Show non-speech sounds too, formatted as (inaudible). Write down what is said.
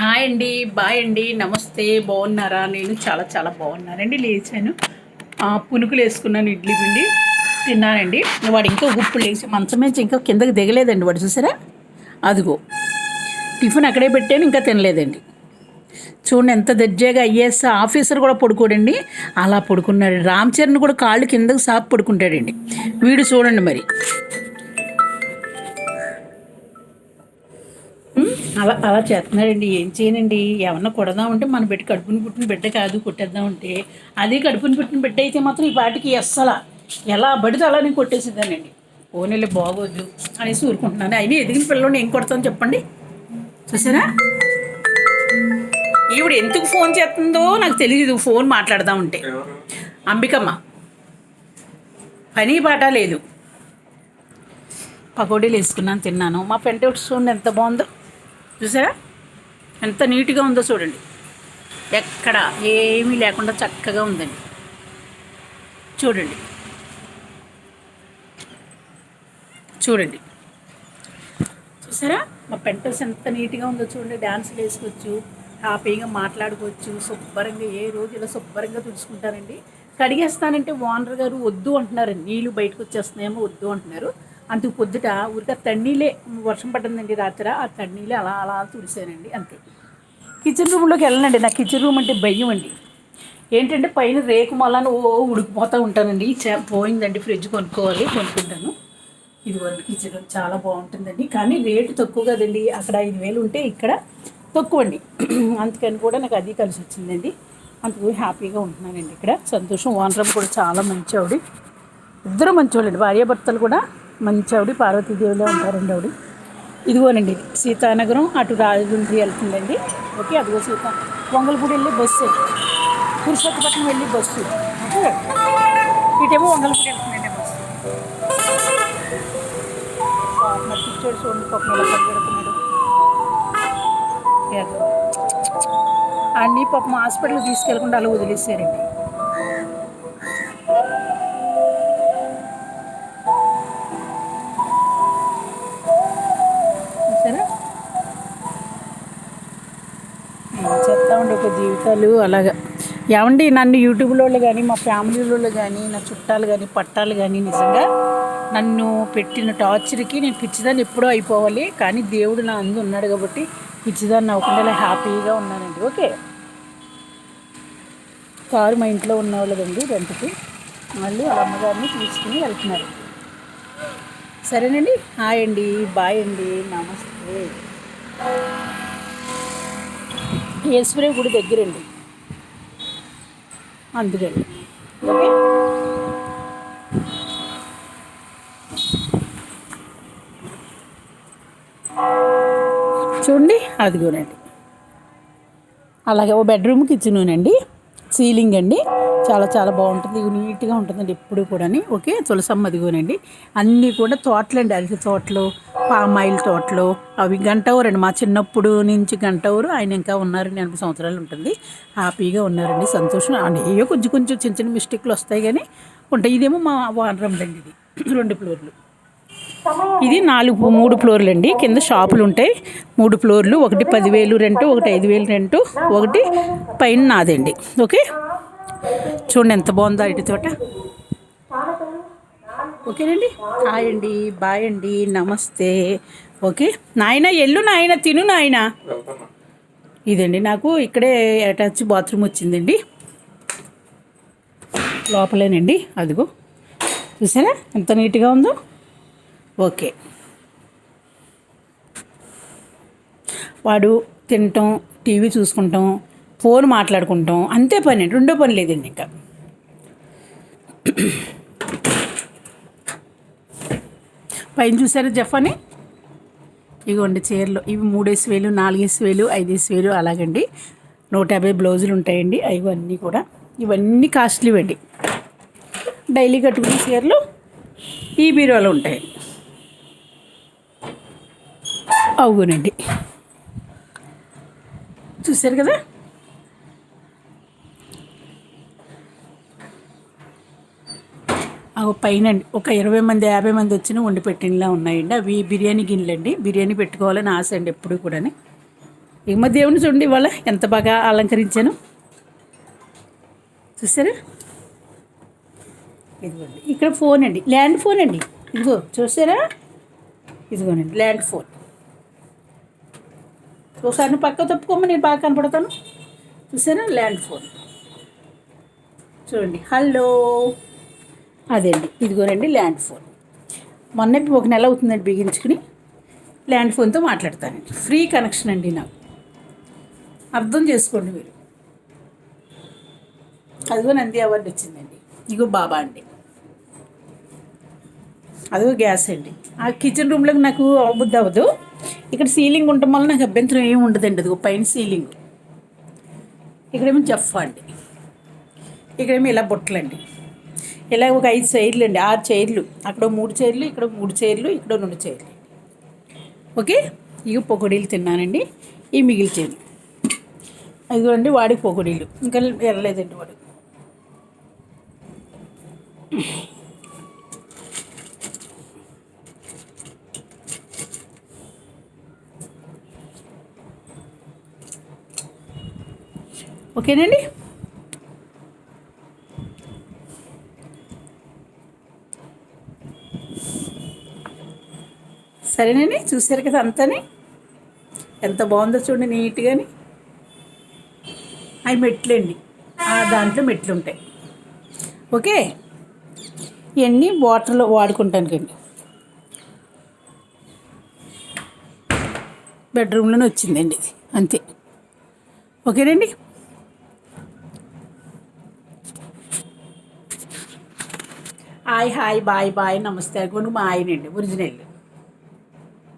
Hi అండి bye అండి నమస్తే బాగున్నారా? నేను చాలా చాలా బాగున్నానండి లేచాను. ఆ, పునుకులు వేసుకున్నాను ఇడ్లీ పిండి తిన్నానండి. వాడు ఇంకా గుప్పుడు లేచి మంచం నుంచి ఇంకా కిందకి దిగలేదండి వాడు చూసారా? అదిగో టిఫిన్ అక్కడే పెట్టాను ఇంకా తినలేదండి. చూడండి ఎంత దర్జాగా ఐఏఎస్ ఆఫీసర్ కూడా పడుకోడండి. అలా పడుకున్నాడు. రామ్ చరణ్ కూడా కాళ్ళు కిందకి సాపు పడుకుంటాడండి. వీడు చూడండి మరి. అలా అలా చేస్తున్నాడండి ఏం చేయనండి? ఏమన్నా కొడదామంటే మన బిడ్డ కడుపుని పుట్టిన బిడ్డ కాదు కొట్టేద్దామంటే. అది కడుపుని పుట్టిన బిడ్డ అయితే మాత్రం ఈ పాటికి అస్సల. ఎలా పడితే అలా నేను కొట్టేసిద్దానండి ఓనెళ్ళి బాగోద్దు అనేసి ఊరుకుంటున్నాను. అయినా ఎదిగిన పిల్లల్ని ఏం కొడతాను చెప్పండి? చూసారా? ఈవిడ ఎందుకు ఫోన్ చేస్తుందో నాకు తెలియదు ఫోన్ మాట్లాడదాం ఉంటే. అంబికమ్మ. పని పాట లేదు. పకోడీలు వేసుకున్నాను తిన్నాను. మా ఫ్రెండ్ చూడండి ఎంత బాగుందో. చూసారా? ఎంత నీట్గా ఉందో చూడండి. ఎక్కడ ఏమీ లేకుండా చక్కగా ఉందండి. చూడండి. చూడండి. చూసారా? మా పెంటల్స్ ఎంత నీట్గా ఉందో చూడండి. డ్యాన్సులు వేసుకోవచ్చు హ్యాపీగా మాట్లాడుకోవచ్చు శుభ్రంగా ఏ రోజు ఇలా శుభ్రంగా తుడుచుకుంటారండి. కడిగేస్తానంటే ఓనర్ గారు వద్దు అంటున్నారండి. నీళ్ళు బయటకు వచ్చేస్తున్నాయేమో వద్దు అంటున్నారు. అందుకు పొద్దుట ఊరిక తన్నీలే వర్షం పడిందండి రాత్రి ఆ తన్నీలే అలా అలా తుడిసానండి అంతే. కిచెన్ రూమ్లోకి వెళ్ళనండి నా కిచెన్ రూమ్ అంటే భయం అండి. ఏంటంటే పైన రేకు మళ్ళాను ఓ ఉడికిపోతూ ఉంటానండి. పోయిందండి ఫ్రిడ్జ్ కొనుక్కోవాలి కొనుక్కుంటాను. ఇది వరకు కిచెన్ రూమ్ చాలా బాగుంటుందండి. కానీ రేటు తక్కువ కదండి అక్కడ ఐదు వేలు ఉంటే ఇక్కడ తక్కువ అండి. (clears throat) అందుకని కూడా నాకు అది కలిసి వచ్చిందండి. అందుకు హ్యాపీగా ఉంటున్నానండి ఇక్కడ. సంతోషం ఓనరం కూడా చాలా మంచి ఆవిడ ఇద్దరు మంచోళ్ళండి భార్యాభర్తలు కూడా మంచి ఆవిడ పార్వతీదేవిలో ఉంటారండి ఆవిడ. ఇదిగోనండి ఇది సీతానగరం అటు రాజగుండ్రి వెళ్తుందండి. ఓకే అదిగో సీతా. వంగలపూడి వెళ్ళి బస్సు. పురుషోత్తపట్నం వెళ్ళి బస్సు. ఓకే. ఇటేమో వంగలపూడి వెళ్తుందండి బస్సు. మరి పిచ్చోడు చూడండి పక్కన ఎలా అన్నీ పాపం హాస్పిటల్ తీసుకెళ్ళకుండా అలా వదిలేసారండి. జీవితాలు అలాగా. ఏమండి నన్ను యూట్యూబ్లో కానీ మా ఫ్యామిలీలో కానీ నా చుట్టాలు కానీ పట్టాలు కానీ నిజంగా నన్ను పెట్టిన టార్చర్కి నేను పిచ్చిదాన్ని ఎప్పుడో అయిపోవాలి. కానీ దేవుడు నా అందు ఉన్నాడు కాబట్టి పిచ్చిదాన్ని అవ్వకుండా హ్యాపీగా ఉన్నానండి. ఓకే? కారు మా ఇంట్లో ఉన్న వాళ్ళదండి రెంట్కి. మళ్ళీ వాళ్ళ అమ్మగారిని తీసుకుని వెళ్తున్నారు. సరేనండి హాయ్ అండి బాయ్ అండి నమస్తే. ఈశ్వరి గుడి దగ్గరండి. అందుకని ఓకే చూడండి అదిగోనండి. అలాగే ఓ బెడ్రూమ్ కిచెన్ అండి సీలింగ్ అండి. చాలా చాలా బాగుంటుంది. ఇవి నీట్గా ఉంటుందండి ఎప్పుడు కూడా ఓకే తులసమ్మ అదిగోనండి. అన్నీ కూడా తోటలండి అరటి తోటలు పామాయిల్ తోటలు అవి గంట ఊరండి మా చిన్నప్పుడు నుంచి గంట ఊరు ఆయన ఇంకా ఉన్నారండి ఎనభై సంవత్సరాలు ఉంటుంది. హ్యాపీగా ఉన్నారండి. సంతోషం. అంటే ఏవో కొంచెం కొంచెం చిన్న చిన్న మిస్టేక్లు వస్తాయి కానీ ఉంటాయి. ఇదేమో మా వానరండి ఇది. రెండు ఫ్లోర్లు. ఇది నాలుగు మూడు ఫ్లోర్లు అండి కింద షాపులు ఉంటాయి. మూడు ఫ్లోర్లు ఒకటి పదివేలు రెంటు ఒకటి ఐదు వేలు రెంటు ఒకటి పైన నాదండి. ఓకే? చూడండి ఎంత బాగుందో అరటి తోట. ఓకేనండి? హాయ్ అండి బాయ్ అండి నమస్తే. ఓకే? నాయన ఎల్లు నాయన తిను నాయన. ఇదండి నాకు ఇక్కడే అటాచ్ బాత్రూమ్ వచ్చిందండి. లోపలేనండి అదిగో. చూసారా? ఎంత నీట్గా ఉందో? ఓకే. వాడు తినటం టీవీ చూసుకుంటాం ఫోన్ మాట్లాడుకుంటాం అంతే పని రెండో పని లేదండి ఇంకా. పైన చూసారు జఫాని? ఇగోండి చీరలు ఇవి మూడేసి వేలు నాలుగేసి వేలు ఐదేసి వేలు అలాగండి. నూట యాభై బ్లౌజులు ఉంటాయండి అవి అన్నీ కూడా. ఇవన్నీ కాస్ట్లీ అండి డైలీ కట్టుకునే చీరలు ఈ బీరువాలో ఉంటాయి. అవునండి. చూశారు కదా? ఆ పైన ఒక ఇరవై మంది యాభై మంది వచ్చిన వండి పెట్టినలా ఉన్నాయండి. అవి బిర్యానీ గిన్నెలు అండి బిర్యానీ పెట్టుకోవాలని ఆశ అండి ఎప్పుడు కూడా ఇమ్మ దేవుని చూడండి ఇవాళ ఎంత బాగా అలంకరించాను. చూసారా ఇదిగోండి. ఇక్కడ ఫోన్ అండి. ల్యాండ్ ఫోన్ అండి. ఇదిగో చూసారా ఇదిగోనండి ల్యాండ్ ఫోన్. ఒకసారి నువ్వు పక్క తప్పుకోమని నేను బాగా కనపడతాను. చూసారా? Land phone. చూడండి. హలో. అదండి. ఇదిగోనండి ల్యాండ్ ఫోన్. మొన్న ఒక నెల అవుతుందండి బిగించుకుని. ల్యాండ్ ఫోన్తో మాట్లాడతానండి. ఫ్రీ కనెక్షన్ అండి నాకు. అర్థం చేసుకోండి మీరు. అదిగో నంది అవార్డు వచ్చిందండి. ఇగో బాబా అండి. అదిగో గ్యాస్ అండి. ఆ కిచెన్ రూమ్లోకి నాకు అవ్వద్దు అవ్వదు. ఇక్కడ సీలింగ్ ఉండటం వల్ల నాకు అభ్యంతరం ఏమి ఉండదండి. అది పైన సీలింగ్. ఇక్కడేమో జఫ్ అండి. ఇక్కడేమో ఇలా బుట్టలండి ఇలా ఒక ఐదు చైర్లు అండి. ఆరు చైర్లు. అక్కడ మూడు చైర్లు ఇక్కడ మూడు చైర్లు ఇక్కడ రెండు చైర్లు. ఓకే? ఇవి పొగడీలు తిన్నానండి. ఈ మిగిల్చేది అదిగోండి వాడికి పొగడీలు ఇంకా ఎర్రలేదండి వాడు. ఓకేనండి? సరేనండి చూసారు కదా అంతని? ఎంత బాగుందో చూడండి నీట్గాని. అవి మెట్లండి. ఆ దాంట్లో మెట్లు ఉంటాయి. ఓకే? ఇవన్నీ వాటర్లో వాడుకుంటానికండి. బెడ్రూమ్లోనే వచ్చిందండి ఇది. అంతే. ఓకేనండి? హాయ్ హాయ్ బాయ్ బాయ్ నమస్తే అనుకోండి మా ఆయనండి ఒరిజినల్